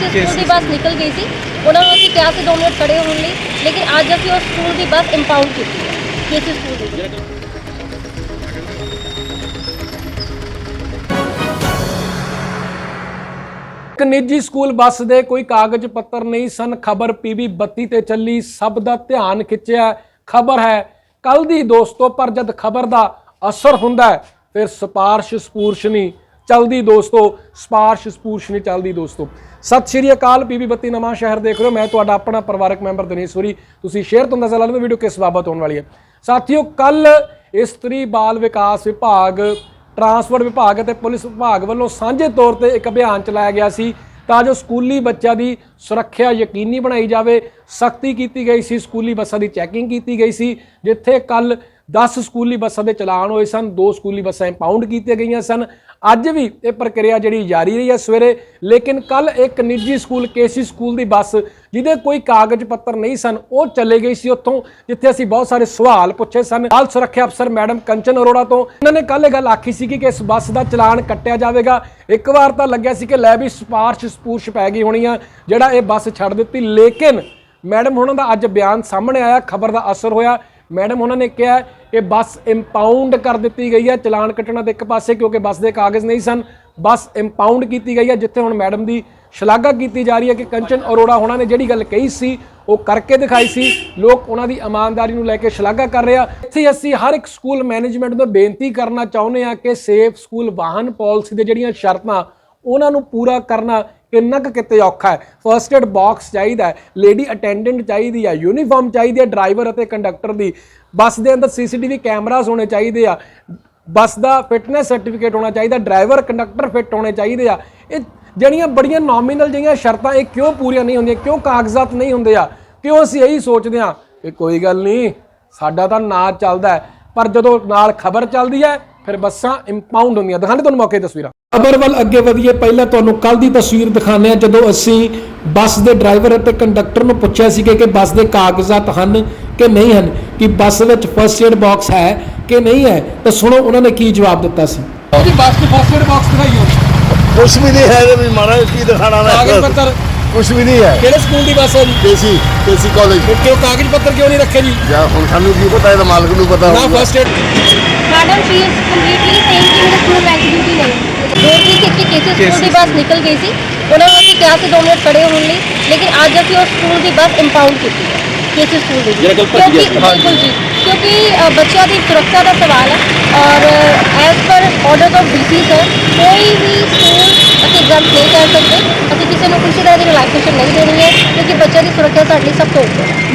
ਕੇਸੀ school ਦੀ ਬੱਸ ਨਿਕਲ ਗਈ ਸੀ। ਉਹਨਾਂ ਨੂੰ ਅਸੀਂ ਕਿਹਾ ਸੀ 2 ਮਿੰਟ ਖੜੇ ਹੋਣ ਲਈ, ਲੇਕਿਨ ਅੱਜ ਅਸੀਂ ਉਸ ਸਕੂਲ ਦੀ ਬੱਸ ਇੰਪਾਊਂਡ ਕੀਤੀ ਹੈ ਕੇਸੀ ਸਕੂਲ ਦੀ ਇੱਕ ਨਿੱਜੀ ਸਕੂਲ ਬੱਸ ਦੇ ਕੋਈ ਕਾਗਜ਼ ਪੱਤਰ ਨਹੀਂ ਸਨ, ਖਬਰ ਪੀਵੀ 32 ਤੇ ਚੱਲੀ, ਸਭ ਦਾ ਧਿਆਨ ਖਿੱਚਿਆ। ਖਬਰ ਹੈ ਕੱਲ ਦੀ ਦੋਸਤੋ, ਪਰ ਜਦ ਖਬਰ ਦਾ ਅਸਰ ਹੁੰਦਾ ਫਿਰ ਸਪਾਰਸ਼ ਸਪੂਰਸ਼ ਨਹੀਂ। ਚੱਲਦੀ ਦੋਸਤੋ, ਸਪਾਰਸ਼ ਸਪੂਰਸ਼ ਨਹੀਂ ਚੱਲਦੀ ਦੋਸਤੋ। ਸਤਿ ਸ਼੍ਰੀ ਅਕਾਲ ਪੀਵੀ 32 ਨਵਾਂ ਸ਼ਹਿਰ ਦੇਖ ਰਹੇ ਹੋ। ਮੈਂ ਤੁਹਾਡਾ ਆਪਣਾ ਪਰਿਵਾਰਕ ਮੈਂਬਰ ਦਿਨੇਸ਼ਵਰੀ ਤੁਸੀਂ ਸ਼ੇਅਰ ਤੋਂ ਅੰਦਾਜ਼ਾ ਲਾ ਲਓ ਵੀਡੀਓ ਕਿਸ ਬਾਬਤ ਹੋਣ ਵਾਲੀ ਹੈ। ਸਾਥੀਓ ਕੱਲ ਇਸਤਰੀ ਬਾਲ ਵਿਕਾਸ ਵਿਭਾਗ, ਟਰਾਂਸਪੋਰਟ ਵਿਭਾਗ ਅਤੇ ਪੁਲਿਸ ਵਿਭਾਗ ਵੱਲੋਂ ਸਾਂਝੇ ਤੌਰ ਤੇ ਇੱਕ ਅਭਿਆਨ ਚਲਾਇਆ ਗਿਆ ਸੀ ਤਾਂ ਜੋ ਸਕੂਲੀ ਬੱਚਿਆਂ ਦੀ ਸੁਰੱਖਿਆ ਯਕੀਨੀ ਬਣਾਈ ਜਾਵੇ। ਸਖਤੀ ਕੀਤੀ ਗਈ ਸੀ, ਸਕੂਲੀ ਬੱਸਾਂ ਦੀ ਚੈਕਿੰਗ ਕੀਤੀ ਗਈ ਸੀ, ਜਿੱਥੇ ਕੱਲ 10 ਸਕੂਲੀ ਬੱਸਾਂ ਦੇ ਚਲਾਨ ਹੋਏ ਸਨ। ਦੋ ਸਕੂਲੀ ਬੱਸਾਂ ਇੰਪਾਊਂਡ ਕੀਤੀਆਂ ਗਈਆਂ ਸਨ ਅੱਜ ਵੀ ਇਹ ਪ੍ਰਕਿਰਿਆ ਜਿਹੜੀ ਜਾਰੀ ਰਹੀ ਹੈ ਸਵੇਰੇ, ਲੇਕਿਨ ਕੱਲ ਇੱਕ ਨਿੱਜੀ ਸਕੂਲ, ਕੇਸੀ ਸਕੂਲ ਦੀ ਬੱਸ, ਜਿਹਦੇ ਕੋਈ ਕਾਗਜ਼ ਪੱਤਰ ਨਹੀਂ ਸਨ, ਉਹ ਚਲੇ ਗਈ ਸੀ ਉੱਥੋਂ, ਜਿੱਥੇ ਅਸੀਂ ਬਹੁਤ ਸਾਰੇ ਸਵਾਲ ਪੁੱਛੇ ਸਨ। ਬਾਲ ਸੁਰੱਖਿਆ ਅਫਸਰ ਮੈਡਮ ਕੰਚਨ ਅਰੋੜਾ ਤੋਂ, ਇਹਨਾਂ ਨੇ ਕੱਲ ਇਹ ਗੱਲ ਆਖੀ ਸੀ ਕਿ ਇਸ ਬੱਸ ਦਾ ਚਲਾਨ ਕੱਟਿਆ ਜਾਵੇਗਾ। ਇੱਕ ਵਾਰ ਤਾਂ ਲੱਗਿਆ ਸੀ ਕਿ ਲੈ ਵੀ ਸਪਾਰਸ਼ ਸਪੂਰਸ਼ ਪੈ ਗਈ ਹੋਣੀ ਆ, ਜਿਹੜਾ ਇਹ ਬੱਸ ਛੱਡ ਦਿੱਤੀ। ਲੇਕਿਨ ਮੈਡਮ ਉਹਨਾਂ ਦਾ ਅੱਜ ਬਿਆਨ ਸਾਹਮਣੇ ਆਇਆ, ਖਬਰ ਦਾ ਅਸਰ ਹੋਇਆ। ਮੈਡਮ, ਉਹਨਾਂ ਨੇ ਕਿਹਾ ਕਿ ਬੱਸ ਇੰਪਾਊਂਡ ਕਰ ਦਿੱਤੀ ਗਈ ਹੈ ਚਲਾਨ ਕੱਟਣਾ ਤੇ ਇੱਕ ਪਾਸੇ, ਕਿਉਂਕਿ ਬੱਸ ਦੇ ਕਾਗਜ਼ ਨਹੀਂ ਸਨ। ਬੱਸ ਇੰਪਾਊਂਡ ਕੀਤੀ ਗਈ ਹੈ, ਜਿੱਥੇ ਹੁਣ ਮੈਡਮ ਦੀ ਸ਼ਲਾਘਾ ਕੀਤੀ ਜਾ ਰਹੀ ਹੈ ਕਿ ਕੰਚਨ ਅਰੋੜਾ ਉਹਨਾਂ ਨੇ ਜਿਹੜੀ ਗੱਲ ਕਹੀ ਸੀ, ਉਹ ਕਰਕੇ ਦਿਖਾਈ ਸੀ। ਲੋਕ ਉਹਨਾਂ ਦੀ ਇਮਾਨਦਾਰੀ ਨੂੰ ਲੈ ਕੇ ਸ਼ਲਾਘਾ ਕਰ ਰਹੇ ਆ। ਇੱਥੇ ਅਸੀਂ ਹਰ ਇੱਕ ਸਕੂਲ ਮੈਨੇਜਮੈਂਟ ਨੂੰ ਬੇਨਤੀ ਕਰਨਾ ਚਾਹੁੰਦੇ ਹਾਂ ਕਿ ਸੇਫ ਸਕੂਲ ਵਾਹਨ ਪਾਲਿਸੀ ਦੇ ਜਿਹੜੀਆਂ ਸ਼ਰਤਾਂ ਉਹਨਾਂ ਨੂੰ ਪੂਰਾ ਕਰਨਾ ਕਿੰਨਾ ਕੁ ਕਿਤੇ ਔਖਾ ਹੈ? ਫਰਸਟ ਏਡ ਬਾਕਸ ਚਾਹੀਦਾ ਹੈ ਲੇਡੀ ਅਟੈਂਡੈਂਟ ਚਾਹੀਦੀ ਹੈ ਯੂਨੀਫਾਰਮ ਚਾਹੀਦੀ ਹੈ ਡਰਾਈਵਰ ਅਤੇ ਕੰਡਕਟਰ ਦੀ। ਬੱਸ ਦੇ ਅੰਦਰ ਸੀਸੀਟੀਵੀ ਕੈਮਰਾਸ ਹੋਣੇ ਚਾਹੀਦੇ ਆ। ਬੱਸ ਦਾ ਫਿਟਨੈਸ ਸਰਟੀਫਿਕੇਟ ਹੋਣਾ ਚਾਹੀਦਾ ਡਰਾਈਵਰ ਕੰਡਕਟਰ ਫਿੱਟ ਹੋਣੇ ਚਾਹੀਦੇ ਆ। ਇਹ ਜਿਹੜੀਆਂ ਬੜੀਆਂ ਨੋਮੀਨਲ ਜਿਹੀਆਂ ਸ਼ਰਤਾਂ, ਇਹ ਕਿਉਂ ਪੂਰੀਆਂ ਨਹੀਂ ਹੁੰਦੀਆਂ, ਕਿਉਂ ਕਾਗਜ਼ਾਤ ਨਹੀਂ ਹੁੰਦੇ ਆ? ਕਿਉਂ ਅਸੀਂ ਇਹੀ ਸੋਚਦੇ ਆ ਕਿ ਕੋਈ ਗੱਲ ਨਹੀਂ, ਸਾਡਾ ਤਾਂ ਨਾਂ ਚੱਲਦਾ ਪਰ ਜਦੋਂ ਨਾਲ ਖਬਰ ਚੱਲਦੀ ਹੈ, ਫਿਰ ਬੱਸਾਂ ਇੰਪਾਊਂਡ ਹੁੰਦੀਆਂ। ਦਿਖਾਣੇ ਤੁਹਾਨੂੰ ਮੌਕੇ ਤਸਵੀਰਾਂ। ਖਬਰ ਵੱਲ ਅੱਗੇ ਵਧੀਏ ਪਹਿਲਾਂ ਤੁਹਾਨੂੰ ਕੱਲ ਦੀ ਤਸਵੀਰ ਦਿਖਾਉਂਦੇ ਆ ਜਦੋਂ ਅਸੀਂ ਬੱਸ ਦੇ ਡਰਾਈਵਰ ਅਤੇ ਕੰਡਕਟਰ ਨੂੰ ਪੁੱਛਿਆ ਸੀ ਕਿ ਬੱਸ ਦੇ ਕਾਗਜ਼ਾਤ ਹਨ ਕਿ ਨਹੀਂ ਹਨ ਕਿ ਬੱਸ ਵਿੱਚ ਫਰਸਟ ਏਡ ਬਾਕਸ ਹੈ ਕਿ ਨਹੀਂ ਹੈ ਤਾਂ ਸੁਣੋ ਉਹਨਾਂ ਨੇ ਕੀ ਜਵਾਬ ਦਿੱਤਾ ਸੀ। ਉਹਦੀ ਬੱਸ 'ਚ ਫਰਸਟ ਏਡ ਬਾਕਸ ਦਿਖਾਈਓ ਕੁਛ ਵੀ ਨਹੀਂ ਹੈ ਵੀ ਮਹਾਰਾਜ ਕੀ ਦਿਖਾਣਾ ਕਾਗਜ਼ ਪੱਤਰ। ਕੁਛ ਵੀ ਨਹੀਂ ਹੈ। ਕਿਹੜੇ ਸਕੂਲ ਦੀ ਬੱਸ ਹੈ ਜੀ? ਕੇਸੀ ਕੇਸੀ ਕਾਲਜ ਕਿਉਂ ਕਾਗਜ਼ ਪੱਤਰ ਕਿਉਂ ਨਹੀਂ ਰੱਖੇ ਜੀ? ਜਾਂ ਹੁਣ ਸਾਨੂੰ ਕੀ ਪਤਾ ਇਹਦਾ ਮਾਲਕ ਨੂੰ ਪਤਾ ਨਾ ਹੋਊਗਾ। First aid madam she is completely same ਕਿ ਮੇਰੇ ਸਕੂਲ ਡਿਊਟੀ ਨਹੀਂ। ਦੋ ਦੀ ਕੇਸੀ ਸਕੂਲ ਦੀ ਬੱਸ ਨਿਕਲ ਗਈ ਸੀ। ਉਹਨਾਂ ਨੂੰ ਅਸੀਂ ਕਿਹਾ ਸੀ 2 ਮਿੰਟ ਖੜੇ ਹੋਣ ਲਈ ਲੇਕਿਨ ਅੱਜ ਅਸੀਂ ਉਸ ਸਕੂਲ ਦੀ ਬੱਸ ਇੰਪਾਊਂਡ ਕੀਤੀ ਹੈ ਕੇਸੀ ਸਕੂਲ ਦੀ। ਕਿਉਂਕਿ ਬਿਲਕੁਲ ਜੀ ਕਿਉਂਕਿ ਅ, ਬੱਚਿਆਂ ਦੀ ਸੁਰੱਖਿਆ ਦਾ ਸਵਾਲ ਹੈ ਔਰ as per order of DC sir ਕੋਈ ਵੀ ਸਕੂਲ ਅਸੀਂ ਜੰਪ ਨਹੀਂ ਕਰ ਸਕਦੇ। ਅਸੀਂ ਕਿਸੇ ਨੂੰ ਕਿਸੇ ਤਰ੍ਹਾਂ ਦੀ ਰਿਲੈਕਸੇਸ਼ਨ ਨਹੀਂ ਦੇਣੀ ਹੈ ਕਿਉਂਕਿ ਬੱਚਿਆਂ ਦੀ ਸੁਰੱਖਿਆ ਸਾਡੇ ਲਈ ਸਭ ਤੋਂ ਉੱਪਰ ਹੈ।